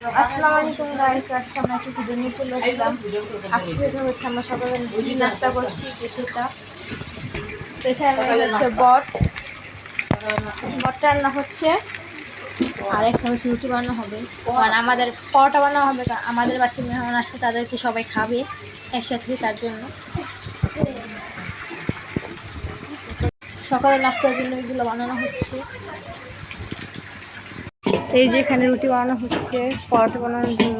আসসালামু আলাইকুম গাইস আজকে আমরা একটু ভিডিও নিয়ে চলে আসলাম। আজকে হচ্ছে আমরা সকালে রুটি নাস্তা করছি কিছুটা। তো এখানে হচ্ছে বট। বটটা রান্না হচ্ছে। আর এখানে হচ্ছে রুটি বানানো হবে। কারণ আমাদের পরোটা বানানো হবে কারণ আমাদের বাসে মেহমান আসছে তাদেরকে সবাই খাবে একসাথে তার জন্য। সকালে নাস্তার জন্য এগুলো বানানো হচ্ছে। এই যে এখানে রুটি বানানো হচ্ছে, পরোটা বানানোর জন্য।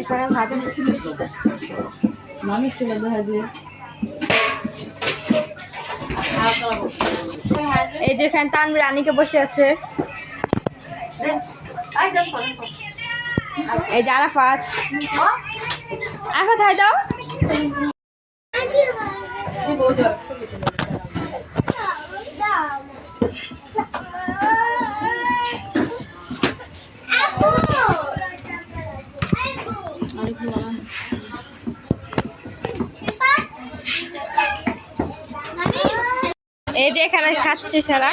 এখানে ভাজা মানুষ এই যে এখানে তানবির রানীকে বসে আছে। এই যে আরাফাত। আরাফাত হাই দাও। এই যে এখানে খাচ্ছে সারা।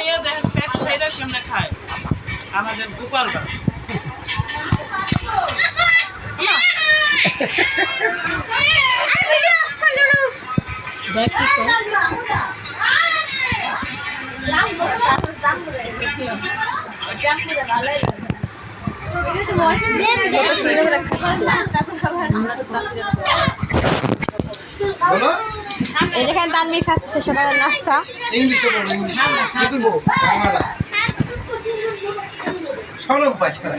খায় আমাদের বলো। এই যেখানে তানবির খাচ্ছে সকালের নাস্তা। ইংলিশে বলো ইংলিশে। সরম পাছাড়া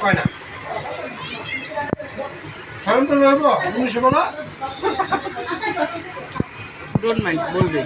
কয় না? সরম তো লড়বো ইংলিশে বলো ডোন্ট মাইন্ড বলবে।